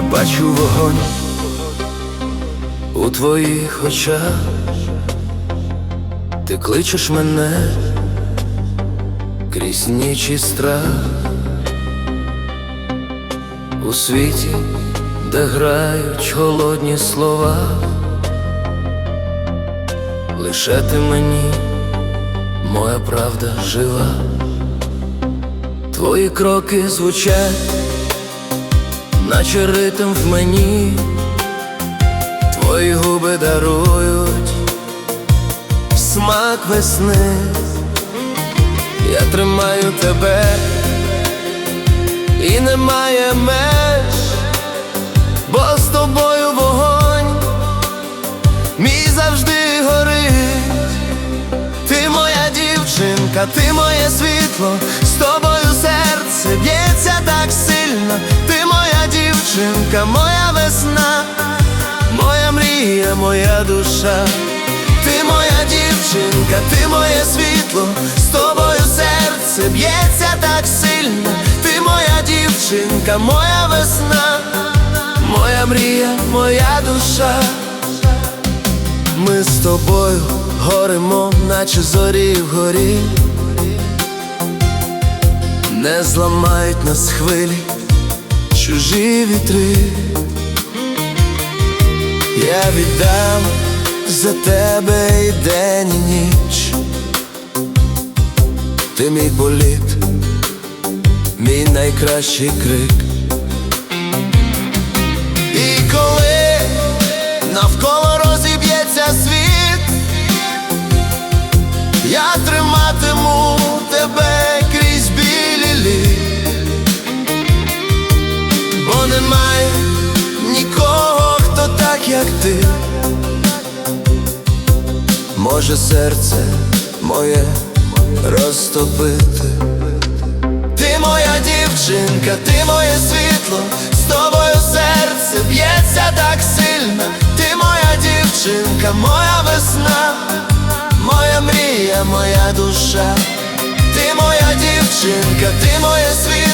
бачу вогонь у твоїх очах, ти кличеш мене крізь ніч і страх. У світі, де грають холодні слова, лише ти мені, моя правда жива, твої кроки звучать наче ритм в мені, твої губи дарують смак весни, я тримаю тебе і немає меж, бо з тобою вогонь мій завжди горить. Ти моя дівчинка, ти моє світло, з тобою серце б'ється так сильно, ти моя дівчинка, моя весна, моя мрія, моя душа, ти моя дівчинка, ти моє світло, з тобою серце б'ється так сильно, ти моя дівчинка, моя весна, моя мрія, моя душа. Ми з тобою горимо, наче зорі вгорі, не зламають нас хвилі, чужі вітри. Я віддам за тебе і день, і ніч. Ти мій боліт, мій найкращий крик. Як ти. Може серце моє розтопити. Ти моя дівчинка, ти моє світло, з тобою серце б'ється так сильно, ти моя дівчинка, моя весна, моя мрія, моя душа, ти моя дівчинка, ти моє світло,